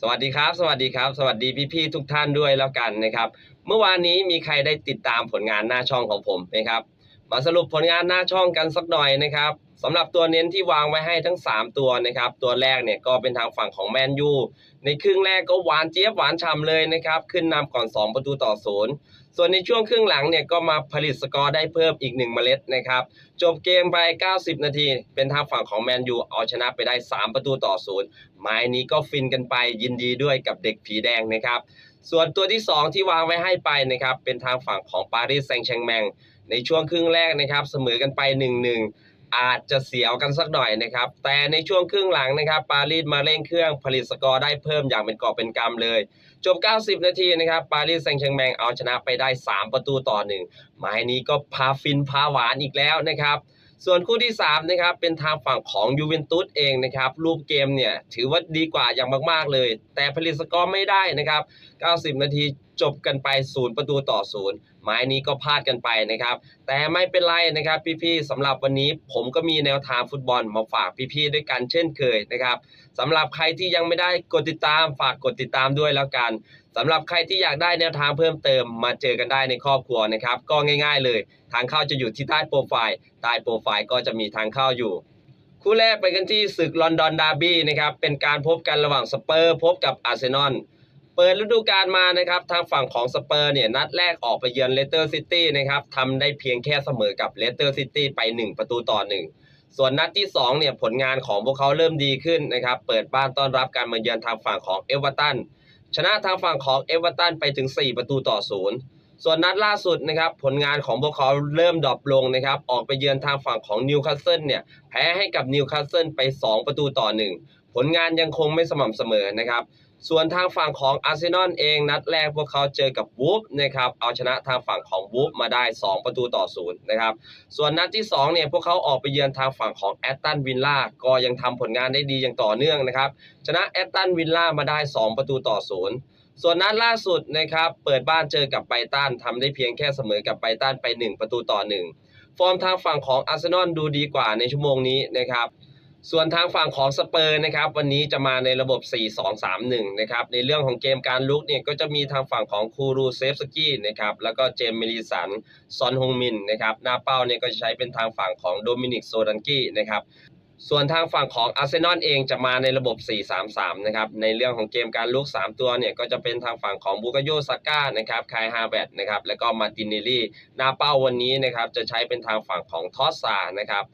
สวัสดีครับ สวัสดีครับ สวัสดีพี่ๆทุกท่านด้วยแล้วกันนะครับ เมื่อวานนี้มีใครได้ติดตามผลงานหน้าช่องของผมไหมครับ มาสรุปผลงานหน้าช่องกันสักหน่อยนะครับสำหรับตัวเน้นที่วางไว้ให้ทั้ง 3 ตัวนะครับ ตัวแรกเนี่ยก็เป็นทางฝั่งของแมนยูในครึ่งแรกก็หวานเจี๊ยบหวานฉ่ำเลยนะครับ ขึ้นนำก่อน 2 ประตูต่อศูนย์ ส่วนในช่วงครึ่งหลังเนี่ยก็มาผลิตสกอร์ได้เพิ่มอีก 1 เมล็ดนะครับ จบเกมไป 90 นาที เป็นทางฝั่งของแมนยูเอาชนะไปได้ 3 ประตูต่อศูนย์ไม้นี้ก็ฟินกันไปยินดีด้วยกับเด็กผีแดงนะครับ ส่วนตัวที่ 2 ที่วางไว้ให้ไปนะครับ เป็นทางฝั่งของปารีสแซงต์แชงแมงในช่วงครึ่งแรกนะครับ เสมอกันไป 1-1 อาจจะเสียวกันสักหน่อยนะครับ แต่ในช่วงครึ่งหลังนะครับ ปารีสมาเร่งเครื่องผลิตสกอร์ได้เพิ่มอย่างเป็นกอบเป็นกำเลย จบ 90 นาทีนะครับ ปารีสแซงต์แชงแมงเอาชนะไปได้ 3 ประตูต่อ1หมายนี้ก็พาฟินพาหวานอีกแล้วนะครับ ส่วนคู่ที่3นะครับเป็นทางฝั่งของยูเวนตุสเองนะครับรูปเกมเนี่ยถือว่าดีกว่าอย่างมาก ๆ เลย แต่ผลิตสกอร์ไม่ได้นะครับ 90 นาทีจบกันไป 0 ประตูต่อ0หมายนี้ก็พลาดกันไปนะครับ แต่ไม่เป็นไรนะครับพี่ๆสำหรับวันนี้ผมก็มีแนวทางฟุตบอลมาฝากพี่ๆด้วยกันเช่นเคยนะครับสำหรับใครที่ยังไม่ได้กดติดตามฝากกดติดตามด้วยแล้วกัน สำหรับใครที่อยากได้แนวทางเพิ่มเติมมาเจอกันได้ในครอบครัวนะครับ ก็ง่าย ๆ เลย ทางเข้าจะอยู่ที่ใต้โปรไฟล์ใต้โปรไฟล์ก็จะมีทางเข้าอยู่ คู่แรกไปกันที่ศึกลอนดอนดาร์บี้นะครับเป็นการพบกันระหว่างสเปอร์พบกับอาร์เซนอลเปิดฤดูกาลมานะครับทางฝั่งของสเปอร์เนี่ยนัดแรกออกไปเยือนเลสเตอร์ซิตี้นะครับทำได้เพียงแค่เสมอกับเลสเตอร์ซิตี้ไป 1 ประตูต่อ 1 ส่วนนัดที่2เนี่ยผลงานของพวกเขาเริ่มดีขึ้นนะครับเปิดบ้านต้อนรับการมาเยือนทางฝั่งของเอเวอร์ตัน ชนะทางฝั่งของเอเวอร์ตันไปถึง 4 ประตูต่อ0ส่วนนัดล่าสุดนะครับผลงานของพวกเขาเริ่มดรอปลงนะครับออกไปเยือนทางฝั่งของนิวคาสเซิลเนี่ยแพ้ให้กับนิวคาสเซิลไป 2 ประตูต่อ 1 ผลงานยังคงไม่สม่ำเสมอนะครับ ส่วนทางฝั่งของอาร์เซนอลเองนัดแรกพวกเขาเจอกับวูฟนะครับเอาชนะทางฝั่งของวูฟมาได้ 2 ประตูต่อศูนย์นะครับส่วนนัดที่2เนี่ยพวกเขาออกไปเยือนทางฝั่งของแอตตันวิลล่าก็ยังทำผลงานได้ดีอย่างต่อเนื่องนะครับชนะแอตตันวิลล่ามาได้ 2 ประตูต่อศูนย์ส่วนนัดล่าสุดนะครับเปิดบ้านเจอกับไบตันทำได้เพียงแค่เสมอกับไบตันไป 1 ประตูต่อ 1 ฟอร์มทางฝั่งของอาร์เซนอลดูดีกว่าในชั่วโมงนี้นะครับ ส่วนทางฝั่งของสเปอร์นะครับวันนี้จะมาในระบบ 4-2-3-1 นะครับในเรื่องของเกมการลุกเนี่ยก็จะมีทางฝั่งของคูรูเซฟสกี้นะครับแล้วก็เจมส์เมลิสันซอนฮงมินนะครับหน้าเป้าเนี่ยก็จะใช้เป็นทางฝั่งของโดมินิกโซดันกี้นะครับส่วนทางฝั่งของอาร์เซนอลเองจะมาในระบบ 4-3-3 นะครับ ในเรื่องของเกมการลุก 3 ตัวเนี่ย ก็จะเป็นทางฝั่งของบูกาโยซาก้านะครับ คายฮาเวตนะครับ แล้วก็มาตินเนลลี่หน้าเป้าวันนี้นะครับ จะใช้เป็นทางฝั่งของทอสซา นะครับ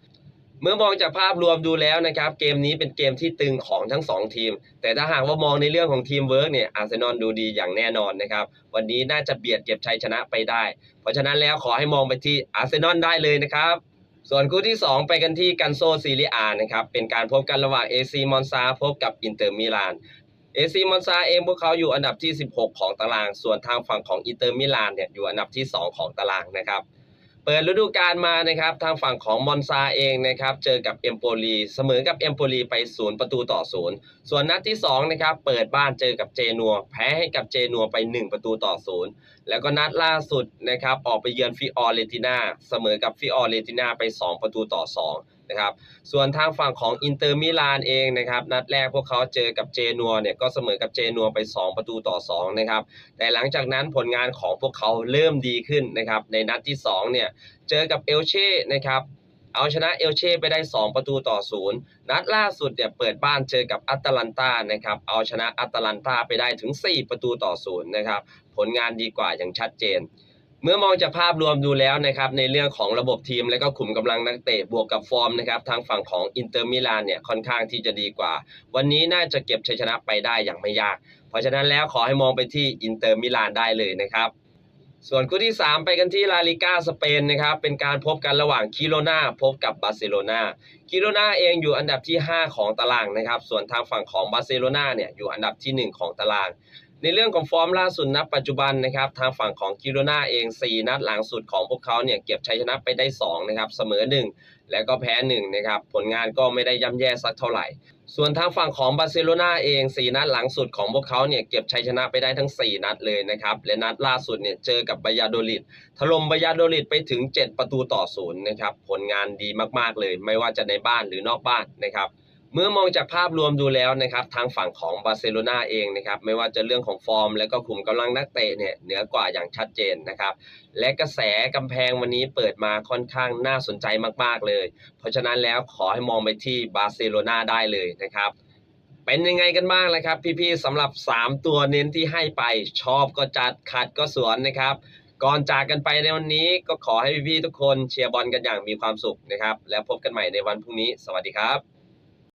เมื่อมองจากภาพรวมดูแล้วนะครับ เกมนี้เป็นเกมที่ตึงของทั้ง 2 ทีม แต่ถ้าหากว่ามองในเรื่องของทีมเวิร์กเนี่ยอาร์เซนอลดูดีอย่างแน่นอนนะครับ วันนี้น่าจะเบียดเก็บชัยชนะไปได้ เพราะฉะนั้นแล้วขอให้มองไปที่อาร์เซนอลได้เลยนะครับ ส่วนคู่ที่ 2 ไปกันที่กันโซซีเรียอานะครับ เป็นการพบกันระหว่าง AC มอนซาพบกับอินเตอร์มิลานเอซีมอนซาเองพวกเขาอยู่อันดับที่ 16 ของตาราง ส่วนทางฝั่งของอินเตอร์มิลานเนี่ยอยู่อันดับที่ 2 ของตารางนะครับ เปิดฤดูกาลมานะครับทางฝั่งของมอนซาเองนะครับเจอกับเอมโปลีเสมอกับเอมโปลีไปศูนย์ประตูต่อศูนย์ส่วนนัดที่2นะครับเปิดบ้านเจอกับเจนัว แพ้ให้กับเจนัวไป 1 ประตูต่อศูนย์แล้วก็นัดล่าสุดนะครับออกไปเยือนฟิออเรติน่าเสมอกับฟิออเรติน่าไป 2 ประตูต่อ 2 นะครับส่วนทางฝั่งของอินเตอร์มิลานเองนะครับนัดแรกพวกเขาเจอกับเจนัวเนี่ยก็เสมอกับเจนัวไป 2 ประตูต่อ2นะครับแต่หลังจากนั้นผลงานของพวกเขาเริ่มดีขึ้นนะครับในนัดที่2เนี่ยเจอกับเอลเช่นะครับเอาชนะเอลเช่ไปได้ 2 ประตูต่อ0นัดล่าสุดเนี่ยเปิดบ้านเจอกับอัตแลนตานะครับเอาชนะอัตแลนตาไปได้ถึง 4 ประตูต่อ0นะครับผลงานดีกว่าอย่างชัดเจน เมื่อมองจากภาพรวมดูแล้วนะครับในเรื่องของระบบทีมและก็ขุมกำลังนักเตะบวกกับฟอร์มนะครับทางฝั่งของอินเตอร์มิลานเนี่ยค่อนข้างที่จะดีกว่า วันนี้น่าจะเก็บชัยชนะไปได้อย่างไม่ยาก เพราะฉะนั้นแล้วขอให้มองไปที่อินเตอร์มิลานได้เลยนะครับส่วนคู่ที่ 3 ไปกันที่ลาลิก้าสเปนนะครับเป็นการพบกันระหว่างคิโรนาพบกับบาร์เซโลนาคิโรนาเองอยู่อันดับที่ 5 ของตารางนะครับส่วนทางฝั่งของบาร์เซโลนาเนี่ยอยู่อันดับที่ 1 ของตาราง ในเรื่องของฟอร์มล่าสุดณปัจจุบันนะครับทางฝั่งของกิโรนาเอง 4 นัดหลังสุดของพวกเขาเนี่ยเก็บชัยชนะไปได้2นะครับเสมอ 1 แล้วก็แพ้1นะครับผลงานก็ไม่ได้ย่ำแย่สักเท่าไหร่ ส่วนทางฝั่งของบาร์เซโลนาเอง 4 นัดหลังสุดของพวกเขาเนี่ยเก็บชัยชนะไปได้ทั้ง 4 นัดเลยนะครับและนัดล่าสุดเนี่ยเจอกับบายาโดลิดถล่มบายาโดลิดไปถึง 7 ประตูต่อศูนย์นะครับผลงานดีมากๆเลย ไม่ว่าจะในบ้านหรือนอกบ้านนะครับ เมื่อมองจากภาพรวมดูแล้วนะครับทางฝั่งของบาร์เซโลนาเองนะครับไม่ว่าจะเรื่องของฟอร์ม และก็ขุมกำลังนักเตะเนี่ยเหนือกว่าอย่างชัดเจนนะครับและกระแสกำแพงวันนี้เปิดมาค่อนข้างน่าสนใจมากๆเลย เพราะฉะนั้นแล้วขอให้มองไปที่บาร์เซโลนาได้เลยนะครับเป็นยังไงกันบ้างนะครับ พี่ๆสำหรับ 3 ตัวเน้นที่ให้ไปชอบก็จัดขัดก็สวนนะครับก่อนจากกันไปในวันนี้ก็ขอให้พี่ๆทุกคนเชียร์บอลกันอย่างมีความสุขนะครับ แล้วพบกันใหม่ในวันพรุ่งนี้ สวัสดีครับ